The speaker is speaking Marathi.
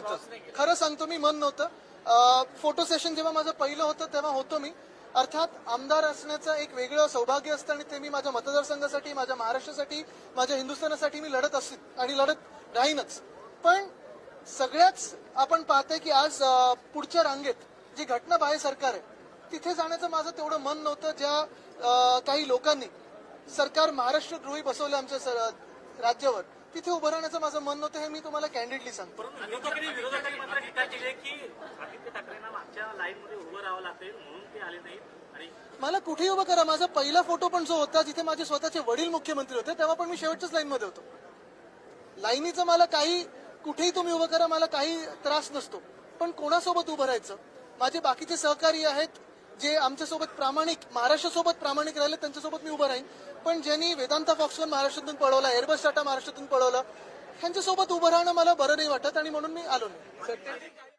नव्हतं खरं सांगतो मी मन नव्हतं. फोटो सेशन जेव्हा माझं पहिलं होतं तेव्हा होतो मी. अर्थात आमदार असण्याचं एक वेगळं सौभाग्य असतं आणि ते मी माझ्या मतदारसंघासाठी माझ्या महाराष्ट्रासाठी माझ्या हिंदुस्थानासाठी मी लढत असेल आणि लढत राहीनच. पण सगळ्याच आपण पाहतोय की आज पुढच्या रांगेत जी घटना बाह्य सरकार आहे तिथे जाण्याचं माझं तेवढं मन नव्हतं. ज्या काही लोकांनी सरकार महाराष्ट्रद्रोही बसवलं आमच्या राज्यावर तिथे उभं राहण्याचं माझं मन नव्हतं हे मी तुम्हाला कॅन्डिडली सांगतो. विरोधकांनी विरोधकांनी मात्र टीका केली आहे की आदित्य ठाकरेंना मागच्या लाईन मध्ये उभं राहावं लागेल म्हणून ते आले नाहीत. आणि मला कुठेही उभं करा माझा पहिला फोटो पण जो होता जिथे माझे स्वतःचे वडील मुख्यमंत्री होते तेव्हा पण मी शेवटच्याच लाईन मध्ये होतो. लाईनीचं मला काही कुठेही तुम्ही उभं करा मला काही त्रास नसतो. पण कोणासोबत उभं राहायचं? माझे बाकीचे सहकारी आहेत जे आमच्यासोबत प्रामाणिक महाराष्ट्रासोबत प्रामाणिक राहिले त्यांच्यासोबत मी उभं राहीन. पण ज्यांनी वेदांता फॉक्सवर महाराष्ट्रातून पळवला एअरबस टाटा महाराष्ट्रातून पळवलं ह्यांच्यासोबत उभं राहणं मला बरं नाही वाटत आणि म्हणून मी आलो नाही.